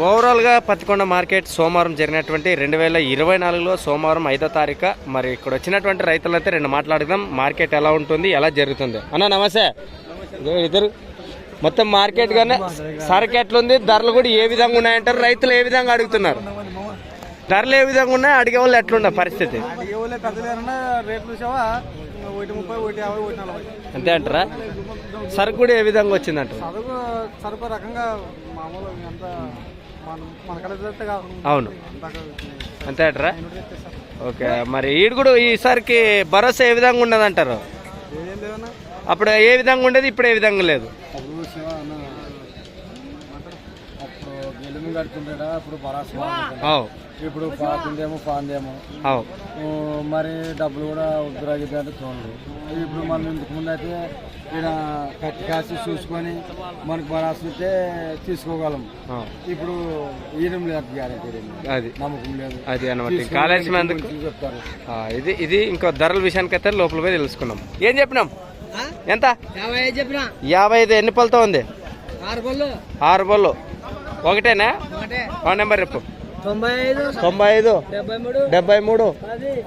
ఓవరాల్గా పత్తికొండ మార్కెట్ సోమవారం జరిగినటువంటి రెండు వేల ఇరవై నాలుగులో సోమవారం ఐదో తారీఖు. మరి ఇక్కడ వచ్చినటువంటి రైతులైతే రెండు మాట్లాడదాం మార్కెట్ ఎలా ఉంటుంది? ఎలా జరుగుతుంది? అన్న నమస్తే. ఇదో ఇద్దరు. మొత్తం మార్కెట్ గానే సరుకు ఎట్లుంది? ధరలు కూడా ఏ విధంగా ఉన్నాయంటారు? రైతులు ఏ విధంగా అడుగుతున్నారు? ధరలు ఏ విధంగా ఉన్నాయి? అడిగే వాళ్ళు ఎట్లుండే పరిస్థితి? అంతే అంటారా? సరుకు కూడా ఏ విధంగా వచ్చిందంటారు? సరుకు రకంగా మామూలు అవును. అంతే అంటారా? ఓకే మరి ఈడు కూడా ఈసారికి భరోసా ఏ విధంగా ఉండదంటారు? ఏం లేదన్నా. అప్పుడు ఏ విధంగా ఉండేది ఇప్పుడు ఏ విధంగా లేదు? అప్పుడు ఇప్పుడు పాతుందేమో పాందేమో. మరి డబ్బులు కూడా ఉద్రాగిద్ది అంటే చూడరు. ఇప్పుడు మనం ఇంతకు ముందు అయితే ఇక్కడ కట్టి కాసి చూసుకొని మనకు ఇస్తే తీసుకోగలం. ఇప్పుడు ఈయనం లేదు గ్యారెంటీ అది. నమ్మకం లేదు. అది అనమాట. కాలేజ్ చెప్తారు. ఆ, ఇది ఇది ఇంకో ధరల విషయానికి అయితే లోపల పోయి తెలుసుకున్నాం ఏం చెప్పినాం? ఎంత? యాభై ఐదు ఎన్ని పళ్ళతో ఉంది? ఆరు పళ్ళు. ఆరు పళ్ళు. ఒకటేనా? నెంబర్ చెప్పు. తొంభై ఐదు. డెబ్బై మూడు.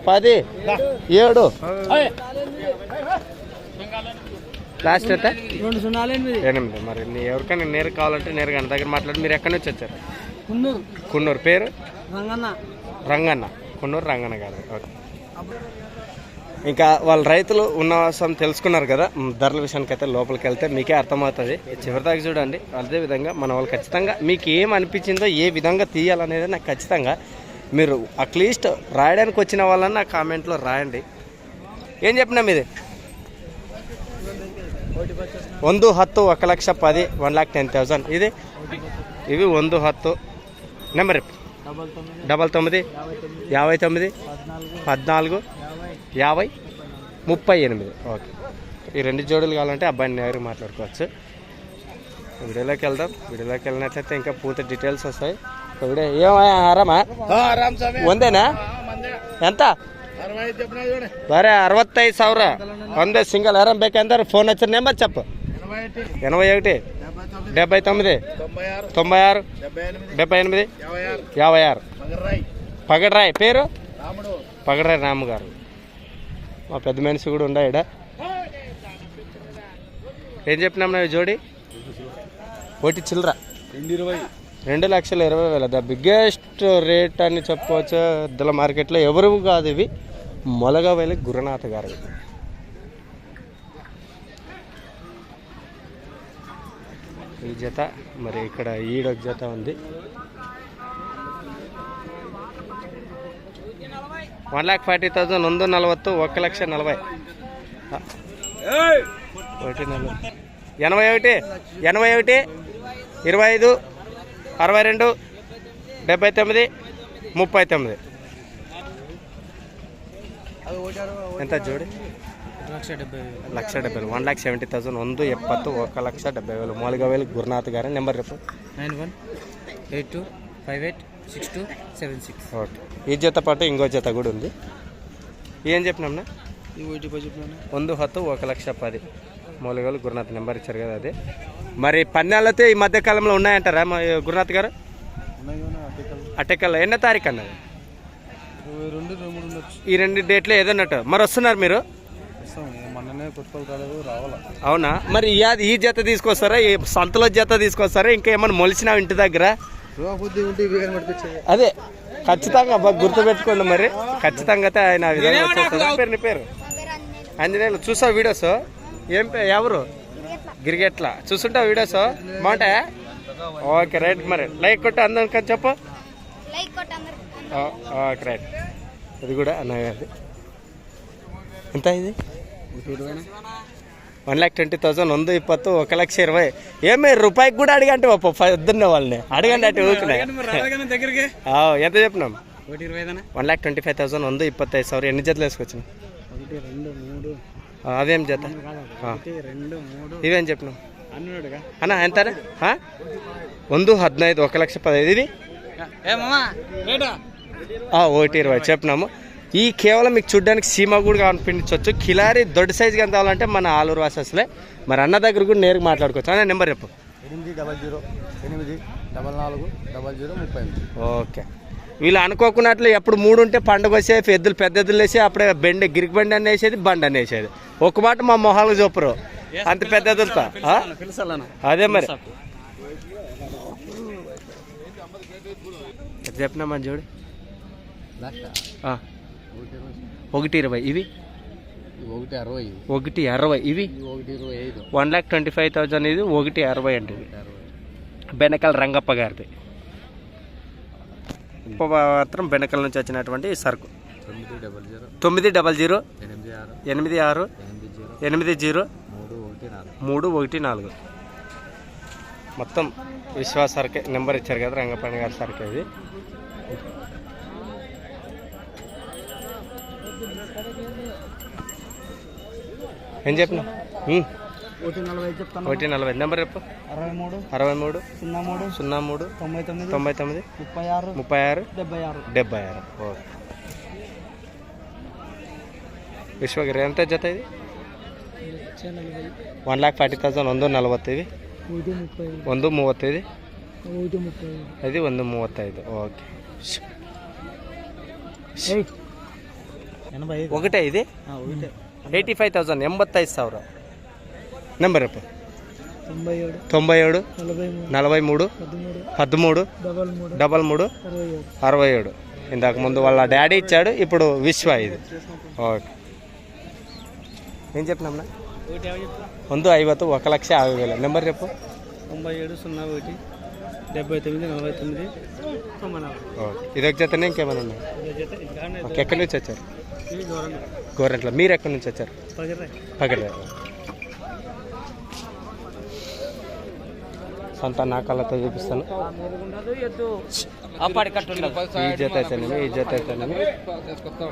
పది. ఏడు. లాస్ట్ ఎంత రెండు సున్నాలు ఎనిమిది. ఎనిమిది. మరి నీ ఎవరికైనా నేరు కావాలంటే నేరుగా నా దగ్గర మాట్లాడి. మీరు ఎక్కడి నుంచి వచ్చారు? కున్నూరు. కున్నూరు. పేరు? రంగన్న. రంగన్న. కున్నూరు రంగన్న గారు. ఓకే. ఇంకా వాళ్ళ రైతులు ఉన్న అవసరం తెలుసుకున్నారు కదా మ్, ధరల విషయానికి అయితే లోపలికి వెళ్తే మీకే అర్థమవుతుంది చివరిదాకా చూడండి అదే విధంగా మన వాళ్ళు ఖచ్చితంగా మీకు ఏం అనిపించిందో ఏ విధంగా తీయాలనేది నాకు ఖచ్చితంగా మీరు అట్లీస్ట్ రాయడానికి వచ్చిన వాళ్ళని నా కామెంట్లో రాయండి ఏం చెప్పినాం ఇది ಒಂದು ಹತ್ತು ఒక లక్ష పది వన్ ల్యాక్ టెన్ థౌసండ్ ఇది ఇవి ಒಂದು హత్తు నెంబర్ డబల్ తొమ్మిది డబల్ తొమ్మిది యాభై తొమ్మిది యాభై తొమ్మిది పద్నాలుగు పద్నాలుగు యాభై యాభై ముప్పై ఎనిమిది ఓకే ఈ రెండు జోడులు కావాలంటే అబ్బాయిని నేరుగా మాట్లాడుకోవచ్చు వీడియోలోకి వెళ్దాం వీడియోలోకి వెళ్ళినట్లయితే ఇంకా పూర్తి డీటెయిల్స్ వస్తాయి ఒక వీడియో ఏమయ్యా ఆరామా రామ్ స్వామి ಒಂದೇನಾ ఎంత అరవై ఐదు చెప్పిన చూడండి ಬರೇ ಅರವತ್ತೈದು ಸಾವಿರ ಒಂದೇ ಸಿಂಗಲ್ ಆರಾಮ್ ಬೇಕಂದ್ರೆ ಫೋನ್ ಹಚ್ಚಿರ ನೆಂಬರ್ చెప్పు ఎనభై ఒకటి ఎనభై ఒకటి డెబ్బై తొమ్మిది డెబ్బై తొమ్మిది తొంభై ఆరు తొంభై ఆరు డెబ్బై ఎనిమిది డెబ్బై ఎనిమిది యాభై యాభై ఆరు ఆరు మగర్రాయ్ పగడ్రాయ్ పేరు రాముడు పగడ్రాయ్ రాము గారు మా పెద్ద మనిషి కూడా ఉండా ఈడ. ఏం చెప్పినాం నా జోడి? ఒకటి చిల్లర. రెండు లక్షల ఇరవై వేల. ద బిగ్గెస్ట్ రేట్ అని చెప్పుకోవచ్చు ఇద్దల మార్కెట్లో ఎవరు కాదు ఇవి. మొలగవేలి గురునాథ్ గారు ఈ జత మరి ఇక్కడ ఈడొక జత ఉంది. వన్ ల్యాక్ ఫార్టీ థౌజండ్ ಒಂದು నలభై ఒక లక్ష నలభై. ఒకటి నలభై. ఎనభై ఒకటి ఎనభై ఒకటి ఇరవై ఐదు అరవై రెండు డెబ్బై తొమ్మిది ముప్పై తొమ్మిది. ఎంత చూడు లక్ష డెబ్బై వేలు. వన్ ల్యాక్ సెవెంటీ థౌసండ్ ಒಂದು ఎప్పత్తు ఒక లక్ష డెబ్బై వేలు. మూలిగా వేలు గురునాథ్ గారి. నెంబర్ రేపు nine one eight two five eight six two seven six okay ఈ జత పాటు ఇంకో జత కూడా ఉంది ఏం చెప్పినాంనా ఈ ఒకటి పది చెప్పినా ಒಂದು ಹತ್ತು ఒక లక్ష పది మూలిగవేలు గురునాథ్ నెంబర్ ఇచ్చారు కదా అది మరి పన్నెళ్ళతో ఈ మధ్య కాలంలో ఉన్నాయంటారా మా గురునాథ్ గారు ఉన్నాయి కానీ అడ్డకల్ అట్టెక్కల్లో ఎన్నో తారీఖు అన్నది ఇరవై రెండు ఇరవై మూడు ఉండొచ్చు ఈ రెండు డేట్లు ఏదన్నట్టు మరి వస్తున్నారు మీరు వస్తాం మొన్ననే కొత్తలు రాలేదు రావాలా అవునా మరి ఈ ఈ జత తీసుకొస్తారా ఈ సంతలో జత తీసుకొస్తారా ఇంకా ఏమైనా మొలిచినా ఇంటి దగ్గర అదే ఖచ్చితంగా బాగా గుర్తుపెట్టుకోండి మరి. ఖచ్చితంగా అయితే ఆయన విధంగా వచ్చేస్తారు. పేరు నీ పేరు? ఆంజనేయులు. చూసావు వీడియోస్? ఏం పే ఎవరు? గిరిగెట్ల. చూస్తుంటావు వీడియోస్? బాగుంటాయా? ఓకే రైట్ మరి. లైక్ కొట్టి అందరికీ చెప్పు. లైక్ కొట్టి అందరికి. ఆ, ఓకే రైట్. ఇది కూడా అన్నయ్య అది ఎంత ఇది? వన్ ల్యాక్ ట్వంటీ థౌసండ్ ಒಂದು ಇಪ್ಪತ್ತು ఒక లక్ష ఇరవై ఏమి రూపాయికి కూడా అడిగంటే పాప పొద్దున్న వాళ్ళని అడగండి అటు ఊరికనే దగ్గరికి ఆ, ఎంత చెప్పినాం ఒకటి ఇరవై ఐదనా one lakh twenty five thousand ಒಂದು ಇಪ್ಪತ್ತೈದು ಸಾವಿರ ఎన్ని జతలు వేసుకొచ్చిన ఒకటి రెండు మూడు అవేం జత ఆ, ఒకటి రెండు మూడు ఇవేం చెప్పినాం హండ్రెడ్గా అన్న ఎంతనా ఆ? ಒಂದು ಹದಿನೈದು ఒక లక్ష పదహైదు ఇది ఏ మామా రేటా ఆ, ఒకటి ఇరవై చెప్పినాము ఈ కేవలం మీకు చూడడానికి సీమ కూడా కనిపించవచ్చు కిలారి దొడ్డు సైజుకి ఎంత కావాలంటే మన ఆలూరు వాసస్లే మరి అన్న దగ్గర కూడా నేరుగా మాట్లాడుకోవచ్చు. అన్న నెంబర్ చెప్పు. ఎనిమిది డబల్ జీరో ఎనిమిది డబల్ నాలుగు డబల్ జీరో ముప్పై ఎనిమిది. ఓకే. వీళ్ళు అనుకోకున్నట్లు ఎప్పుడు మూడు ఉంటే పండుగ వచ్చే ఎద్దులు పెద్ద ఎద్దులు వేసి అప్పుడే బెండి గిరికి బండి అని వేసేది బండి అని వేసేది. ఒక మాట మా మొహాలకు చూపరు. అంత పెద్ద ఎద్దులతో. ఆ? అదే మరి. చెప్పినా మన చూడు. ఆ, ఒకటి ఇరవై. ఇవి? ఒకటి అరవై ఒకటి అరవై. ఇవి? One lakh twenty five thousand ఇది ఒకటి అరవై అండి ఇది బెనకల్ రంగప్ప గారిది. మాత్రం బెనకల్ నుంచి వచ్చినటువంటి సరుకు. తొమ్మిది డబల్ జీరో. ఎనిమిది ఆరు. ఎనిమిది జీరో. మూడు ఒకటి నాలుగు. మొత్తం విశ్వాస సరుకే నెంబర్ ఇచ్చారు కదా రంగపండి గారి సరుకు ఇది. ఏం చెప్పిన ఉమ్, ఒకటి నలభై చెప్తాను ఒకటి నలభై నెంబర్ చెప్పు అరవై మూడు అరవై మూడు సున్నా మూడు సున్నా మూడు తొంభై తొమ్మిది తొంభై తొమ్మిది ముప్పై ఆరు ముప్పై ఆరు డెబ్బై ఆరు డెబ్బై ఆరు ఓకే ವಿಶ್ವಗಿರಿ ಎಂತ ಜೊತೆ ಇದು ಒನ್ ಲ್ಯಾಕ್ ಫಾರ್ಟಿ ತೌಸಂಡ್ ಒಂದು ನಲವತ್ತೈದು ఒకటి ముప్పై ಒಂದು ಮೂವತ್ತೈದು ఒకటి ముప్పై ఇది ಒಂದು ಮೂವತ್ತೈದು ಓಕೆ ఎనభై ఐదు ఒకటే ఇది ఒకటే ಏಯ್ಟಿ ಫೈವ್ ತೌಸಂಡ್ ಎಂಬತ್ತೈದು ಸಾವಿರ ನಂಬರ್ ಅಪ್ಪ తొంభై ఏడు తొంభై ఏడు నలభై మూడు నలభై మూడు పదమూడు పదమూడు డబల్ మూడు డబల్ మూడు అరవై ఏడు అరవై ఏడు ఇందాక ముందు వాళ్ళ డాడీ ఇచ్చాడు ఇప్పుడు విశ్వ ఇది ఓకే ఏం చెప్పినామన్నా ఒకటి యాభై చెప్తా ಒಂದು ಐವತ್ತು ఒక లక్ష యాభై వేలు నెంబర్ చెప్పు తొంభై ఏడు సున్నా ఒకటి డెబ్బై తొమ్మిది నలభై తొమ్మిది తొంభై నాలుగు ఓకే ఇదొక జతనే ఇంకేమైనా ఉన్నాయి ఇదే జత ఇంకానే ఓకే ఎక్కడి నుంచి వచ్చారు ఇది దూరం గోరెంట్ల. మీరు ఎక్కడి నుంచి వచ్చారు? పక్కన సొంత నా కళ్ళతో చూపిస్తాను. ఈ జత అయితేనేమి ఈ జత అయితేనేమి.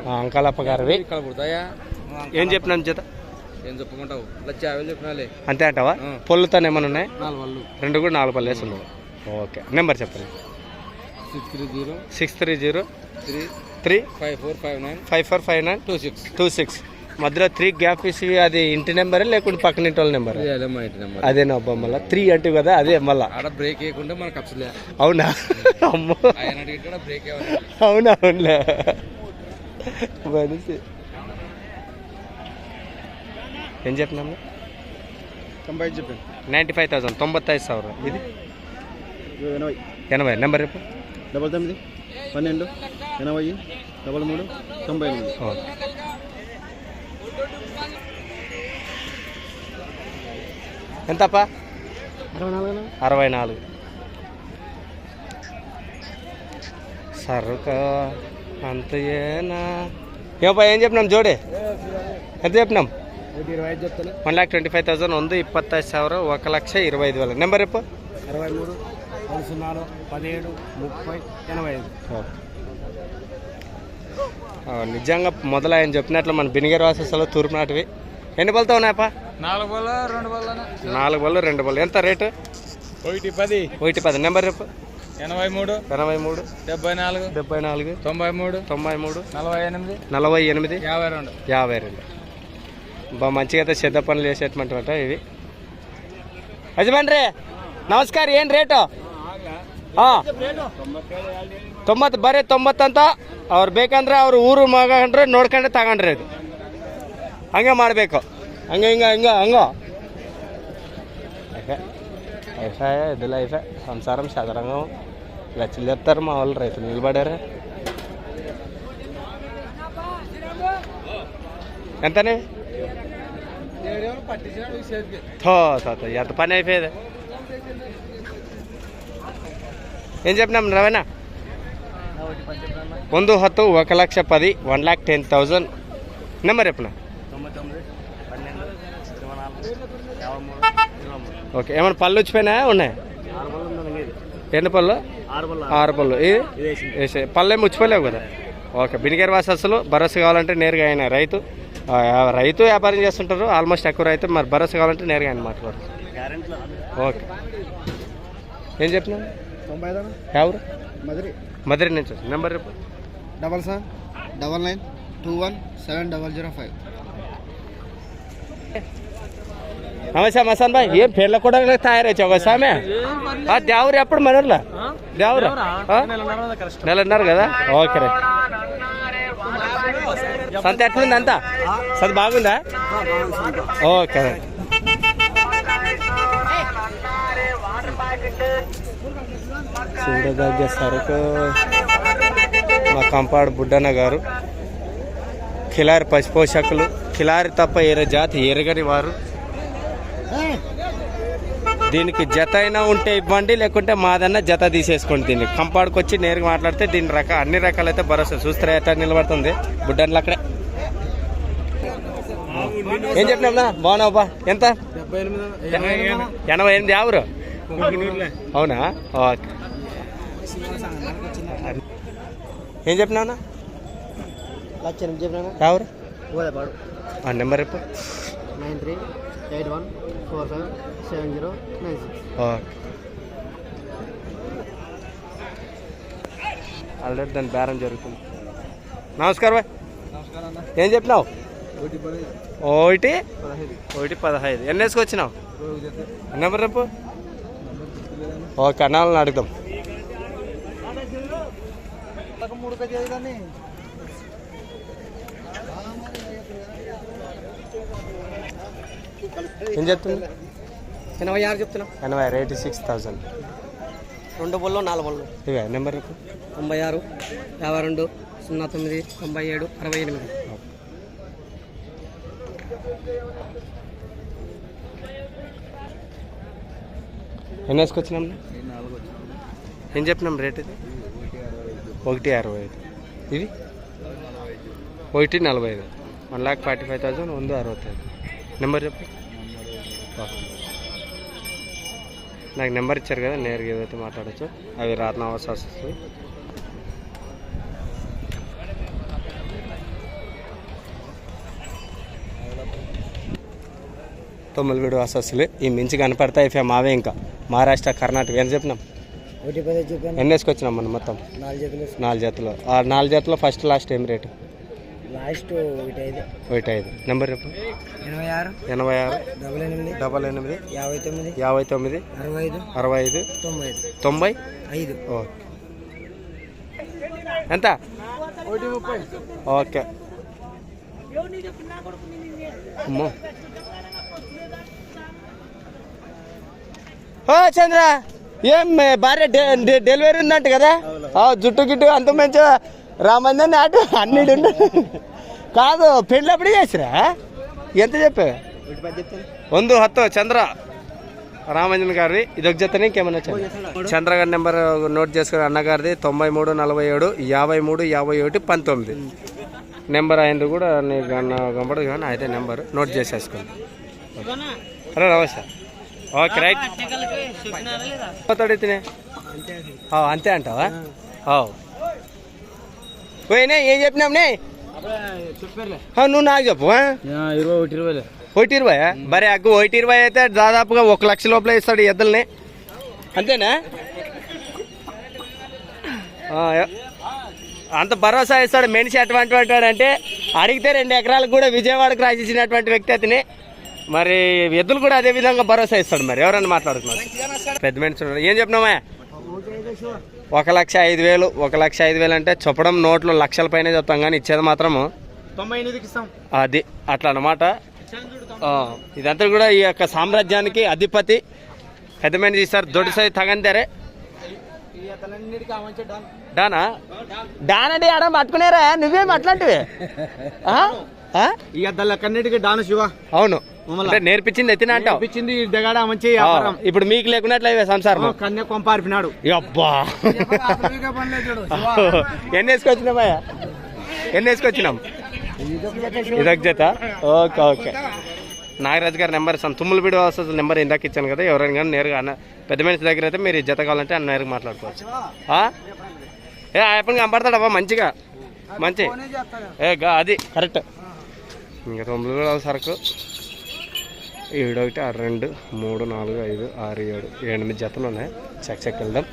ఆ, అంకాలప్ప గారివి ఏం చెప్పినాను జత? ఏం చెప్పుకుంటావు? లక్ష యాభై చెప్పినాలే. అంతే అంటావా? పొల్లుతో ఏమైనా ఉన్నాయి? రెండు కూడా నాలుగు పళ్ళు వేసి ఓకే. నెంబర్ చెప్పండి. Six three zero six three zero three three five four five nine five five nine two six two six. మధ్యలో త్రీ గ్యాప్ ఇసి అది ఇంటి నెంబర్ లేకుంటే పక్కన ఇంటి వాళ్ళ నెంబర్? అదే నా అబ్బా మళ్ళీ త్రీ అంటే కదా అదే మళ్ళా. బ్రేక్ వేయకుండా మనకు అసలు అవునా? అమ్మో. అవునా అవునులే. మనిషి. ఏం చెప్పినా తొంభై చెప్పాను నైంటీ ఫైవ్ థౌసండ్ తొంభై ఐదు సవరం. ఇది? ఎనభై ఎనభై. నెంబర్ చెప్పు. డబల్ తొమ్మిది పన్నెండు ఎనభై డబల్ మూడు తొంభై ఎనిమిది ఓకే ఎంతప్పా అరవై నాలుగు అరవై నాలుగు సరుక అంత ఏనా ఏమప్పా ఏం చెప్పినాం జోడే ఎంత చెప్పినాం ఒకటి ఇరవై ఐదు చెప్తాను one lakh twenty five thousand ಒಂದು ಇಪ್ಪತ್ತೈದು ಸಾವಿರ ఒక లక్ష ఇరవై ఐదు వేల నెంబర్ రేపు అరవై మూడు తొమ్మిది సున్నాలు పదిహేడు ముప్పై ఎనభై ఐదు నిజంగా మొదలయ్యని చెప్పినట్లు మన బినిగర్ వాసస్లో తూర్పు నాటివి ఎన్ని బలతో ఉన్నాయప్ప? నాలుగు బళ్ళు రెండు బల్ల నాలుగు బళ్ళు రెండు బళ్ళు. ఎంత రేటు? ఒకటి పది. ఒకటి పది. నెంబర్ చెప్పు. ఎనభై మూడు ఎనభై మూడు డెబ్బై నాలుగు డెబ్బై నాలుగు తొంభై మూడు తొంభై మూడు నలభై ఎనిమిది నలభై ఎనిమిది యాభై రెండు యాభై రెండు బాగా మంచిగా అయితే సిద్ధ పనులు చేసేటువంటి ఇవి. యజమాని రే నమస్కారం. ఏం రేటు? ಹಾಂ ತೊಂಬತ್ತು ಬರೀ ತೊಂಬತ್ತಂತ ಅವ್ರು ಬೇಕಂದ್ರೆ ಅವ್ರ ಊರು ಮಗಂಡ್ರೆ ನೋಡ್ಕೊಂಡೆ ತಗೊಂಡ್ರಿ ಇದು ಹಂಗೆ ಮಾಡಬೇಕು ಹಂಗೆ ಹಿಂಗೆ ಹಂಗೆ ಹಂಗೋ లైఫే లైఫే ఇది లైఫే సంసారం చదరంగం లచ్చలు చెప్తారు మా వాళ్ళు రైతులు నిలబడారు ఎంతనే థో థో థో, ఎంత పని అయిపోయేది ఏం చెప్పినాం రవేనా ಒಂದು ಹತ್ತು ఒక లక్ష పది one lakh ten thousand number చెప్పిన తొంభై తొమ్మిది పన్నెండు ఇరవై నాలుగు యాభై మూడు ఇరవై మూడు ఓకే ఏమైనా పళ్ళు వచ్చిపోయినాయా ఉన్నాయి ఆరు బల్ల ఉంది ఇది ఎన్ని పళ్ళు ఆరు బల్ల ఆరు పళ్ళు ఇది ఇది వేసింది వేసే పళ్ళేం ముచ్చిపోలేవు కదా ఓకే బినిగర్ వాసస్సులు భరోసా కావాలంటే నేరుగా ఆయన రైతు ఆ, రైతు వ్యాపారం చేస్తుంటారు ఆల్మోస్ట్ ఎక్కువ రైతు మరి భరోసా కావాలంటే నేరుగా ఆయన మాట్లాడు గ్యారెంటీలో ఓకే ఏం చెప్పినా మధుర. నుంచి. Number double seven double nine two one seven double zero five. నమస్తే మసాన్ బాయ్ ఏం పేర్ల కూడా సామె? ఆ, దేవరు ఎప్పుడు మనర్లా దేవరు? నెలన్నర కదా? ఓకే రే. సంత ఎట్లుంది అంతా సంత బాగుందా? ఓకే చూడదగ్గ సరుకు మా కంపాడు బుడ్డన్న గారు. కిలారి పశుపోషకులు. కిలారి తప్ప ఏరే జాతి ఎరగని వారు. దీనికి జత అయినా ఉంటే ఇవ్వండి లేకుంటే మాదన్నా జత తీసేసుకోండి దీన్ని. కంపాడుకు వచ్చి నేరుగా మాట్లాడితే దీని రక అన్ని రకాలైతే భరోసా చూస్తారా ఎట్లా నిలబడుతుంది? బుడ్డన్లు అక్కడే. ఏం చెప్పినా బాగున్నావు బా? ఎంత? ఎనభై ఎనిమిది. ఎవరు అవునా? ఓకే. ఏం చెప్పినావునా లక్ష ఎనిమిది చెప్పినా ఎవరు? గోదాపాడు ఆ నెంబర్ రేపు nine three eight one four five seven zero nine six. Okay. Already దాని బేరం జరుగుతుంది. నమస్కారం బాయ్ నమస్కారం అన్న. ఏం చెప్పినావు? ఒకటి ఒకటి పదహైదు. ఒకటి పదహైదు. ఎన్ని వేసుకొచ్చినావు? రోజు జత నెంబర్ రేపు ఓకే అన్నాళ్ళని అడుగుదాం. ఏం చెప్తుంది ఎనభై ఆరు చెప్తున్నా. ఎనభై ఎయిటీ సిక్స్ థౌసండ్. రెండు బొల్లు నాలుగు బొల్లు. ఇవే నెంబర్ తొంభై ఆరు యాభై రెండు సున్నా తొమ్మిది తొంభై ఏడు అరవై ఎనిమిది. ఎన్ని వేసుకొచ్చినాం? ఏం చెప్పినాం రేట్? ఇది ఒకటి అరవై ఐదు. ఇది ఒకటి నలభై ఐదు one lakh forty five thousand అరవై తయారు నెంబర్ చెప్పు. నాకు నెంబర్ ఇచ్చారు కదా నేరుగా ఏదైతే మాట్లాడచ్చు అవి రాత్న అవసరం వస్తుంది. తొమ్మిది వీడు అసలు ఈ మించి కనపడతాయి ఇఫే మావే ఇంకా. మహారాష్ట్ర కర్ణాటక ఏం చెప్పినాం? ఎన్ని వేసుకొచ్చినాం మనం మొత్తం. నాలుగు జతలు. ఆ నాలుగు జతలో ఫస్ట్ లాస్ట్ ఏం రేటు? లాస్ట్ ఒకటి ఐదు. ఒకటి ఐదు. నెంబర్ చెప్పు. ఎనభై ఆరు. ఎనభై ఆరు. డబల్ ఎనిమిది. డబల్ ఎనిమిది. యాభై తొమ్మిది. యాభై తొమ్మిది. అరవై ఐదు. అరవై ఐదు. తొంభై ఐదు. తొంభై? ఐదు. ఓకే. ఎంత? ఒకటి ముప్పై ఓకే. అమ్మో. ఓ చంద్ర! ఏం భార్య డెలివరీ ఉందంట కదా? జుట్టు గిట్టు అంత మంచిగా రామందని అటు అన్ని కాదు పెళ్ళి అప్పుడు చేసిరా? ఎంత చెప్పా వందు హత్తో చంద్ర. రామంజన్ గారి ఇది ఒక జత ఇంకేమన్నా చంద్ర గారి నెంబర్ నోట్ చేసుకుని అన్నగారిది తొంభై మూడు నలభై ఏడు యాభై మూడు యాభై ఒకటి పంతొమ్మిది. నెంబర్ అయింది కూడా నీకు కనబడదు కానీ అయితే నెంబర్. నోట్ చేసేసుకోండి hello Ramesh sir okay right. పోతాడు అంతే అంటావా? పోయినా ఏం చెప్పినాంనే నువ్వు నాకు చెప్పు? ఇరవై ఒకటి ఇరవై మరి అగ్గు ఒకటి ఇరవై అయితే దాదాపుగా ఒక లక్ష లోపల ఇస్తాడు ఎద్దుల్ని. అంతేనా? అంత భరోసా ఇస్తాడు మనిషి అటువంటి వాడు అంటే అడిగితే రెండు ఎకరాలకు కూడా విజయవాడకు రాసిచ్చినటువంటి వ్యక్తి అతని. మరి ఎద్దులు కూడా అదే విధంగా భరోసా ఇస్తాడు మరి. ఎవరన్నా మాట్లాడుతున్నారు? పెద్ద మనిషి. ఏం చెప్పినామా ఒక లక్ష ఐదు వేలు ఒక లక్ష ఐదు వేలు అంటే చెప్పడం నోట్లు లక్షల పైన చెప్తాం కానీ ఇచ్చేది మాత్రము అది అట్లా అన్నమాట. ఆ, ఇదంతా కూడా ఈ యొక్క సామ్రాజ్యానికి అధిపతి పెద్ద మనిషి సార్ దొడ్డిసారి తగందారే డాన్. డానా? డాన్ అంటే ఆడ పట్టుకునేరా? నువ్వేం అట్లాంటివి? అద్దలకన్నిటికీ డాన్ శివ. అవును. అంటే నేర్పించింది ఎత్తిన ఇప్పించింది దగడ మంచి ఇప్పుడు మీకు లేకున్నట్లే సంసారం కన్య కొంపారిపినాడు అబ్బా ఎన్ని వేసుకొచ్చినామయ్యా ఎన్ని వేసుకొచ్చినాం? ఇదొక జత. Okay okay. నాగరాజు గారి నెంబర్ ఇస్తాను తుమ్ములు బిడి వస్తుంది నెంబర్ ఇందాక ఇచ్చాను కదా ఎవరైనా కానీ నేరుగా అన్న పెద్ద మనిషి దగ్గర అయితే మీరు జత కావాలంటే అన్న నేరుగా మాట్లాడుకోవచ్చు. ఆ? ఏ ఆయన కనపడతాడబ్బా మంచిగా. మంచి. ఏ గా అది. కరెక్ట్. ఇంకా తొమ్మిది కూడా సరుకు. ఏడు ఒకటి ఆరు రెండు మూడు నాలుగు ఐదు ఆరు ఏడు ఎనిమిది జతలు ఉన్నాయి. చెక్ చెక్ వెళ్దాం.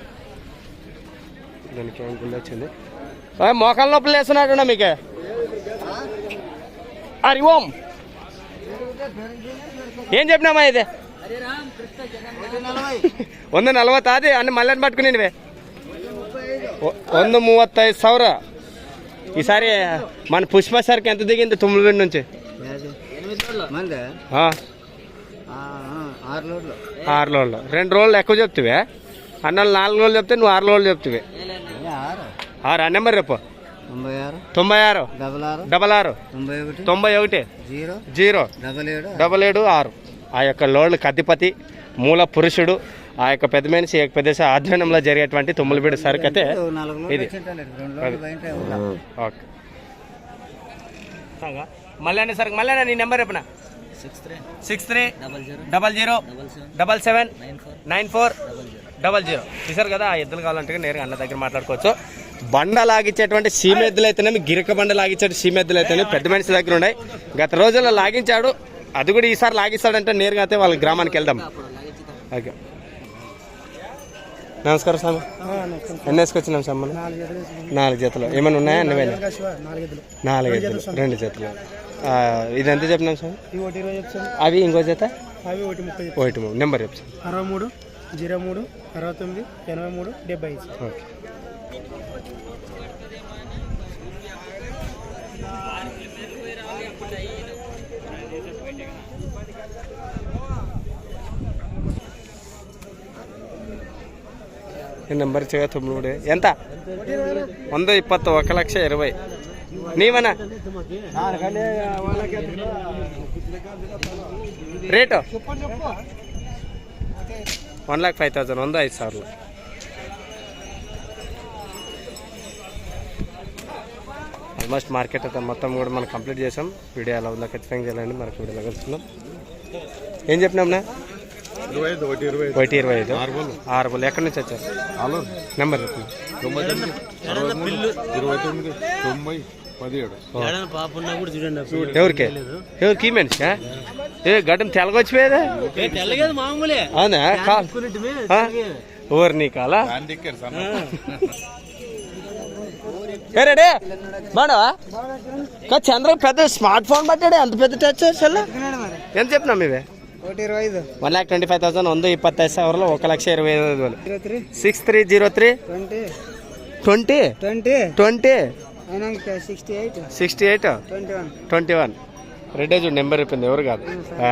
దానికి ఏం కింద వచ్చింది? మోకాల నొప్పులు వేస్తున్నాడు మీకే. అరి ఓం. ఏం చెప్పినామా ఇది? వంద నలభై. తాది అన్ని మళ్ళీ పట్టుకునేవే వంద మూవత్తైదు సౌరా. ఈసారి మన పుష్ప సార్కి ఎంత దిగింది తుమ్మిడి నుంచి? ఆరు రోజులు రెండు రోజులు ఎక్కువ చెప్తివే. అన్నోళ్ళు నాలుగు రోజులు చెప్తే నువ్వు ఆరు రోజులు చెప్తివి. ఆరు? ఆ నెంబర్ రేపు తొంభై ఆరు. డబల్ ఆరు. తొంభై ఒకటి. జీరో. డబల్ ఏడు. ఆరు. ఆ యొక్క లోడ్లు కత్తిపతి మూల పురుషుడు ఆ యొక్క పెద్ద మనిషి పెద్ద ఆధ్వర్యంలో జరిగేటువంటి తుమ్ములబీడు సరుకు అయితే ఇది. ఓకే. మళ్ళీ సరికి. మళ్ళీ నీ నెంబర్ చెప్పిన? Six three. Double zero. Double seven. Nine four. Double zero. చూసారు కదా ఆ ఎద్దులు కావాలంటే నేరుగా అన్న దగ్గర మాట్లాడుకోవచ్చు. బండ లాగించేటువంటి సీమెద్దులు అయితేనే గిరక బండ లాగించే సీమెద్దులు అయితేనే పెద్ద మనిషి దగ్గర ఉన్నాయి. గత రోజుల్లో లాగించాడు. అది కూడా ఈసారి లాగిస్తాడంటే నేరుగా అయితే వాళ్ళ గ్రామానికి వెళ్దాం. ఓకే. నమస్కారం స్వామి ఎన్ని వేసుకొచ్చినాం సార్ మనం? నాలుగు జతలు. ఏమైనా ఉన్నాయా? అన్ని వేలు నాలుగు ఎద్దులు రెండు జతలు. ఇది ఎంత చెప్పినాం చెప్తాను అవి ఇంకో జత? అవి ఒకటి మూడు. నెంబర్ చెప్పు అరవై మూడు జీరో మూడు అరవై తొమ్మిది ఎనభై మూడు డెబ్బై ఓకే. నెంబర్ చేయా తొమ్మిది ఎంత? వంద ఇప్పత్తు ఒక లక్ష ఇరవై. నీవనా? Rate? One lakh five thousand వంద ఐదు సార్లు. ఆల్మోస్ట్ మార్కెట్ అయితే మొత్తం కూడా మనం కంప్లీట్ చేసాం. వీడియో ఎలా ఉందో ఖచ్చితంగా చేయాలండి మనకు వీడియోలో కలుస్తున్నాం ఏం చెప్పినాంనా ఒకటి ఇరవై ఐదు. ఆరు బోలు ఎక్కడి నుంచి వచ్చారు? నెంబర్ తొంభై తొమ్మిది. ఇరవై తొంభై పదిహేడు. ఎవరికి? ఎవరికి ఈ మనిషి ఏ గడ్డం తెల్లగొచ్చిపోయేదా తెల్లగేది మామూలే. అవునా? ఊరు నీ కాలా? గాంధీకర్ సన్న. ఏ రెడీ? బాడవా చంద్ర పెద్ద స్మార్ట్ ఫోన్ పట్టాడే అంత పెద్ద టచ్ ఎంత చెప్పినాం ఐదు One lakh twenty five thousand ಒಂದು ಇಪ್ಪತ್ತೈದು ಸಾವಿರ ఒక లక్ష ఇరవై ఐదు వేలు zero three six three zero three twenty twenty twenty twenty అయినాక sixty eight sixty eight twenty one twenty one రెడ్డే చూడు నెంబర్ చెప్పింది ఎవరు కాదు ఆ.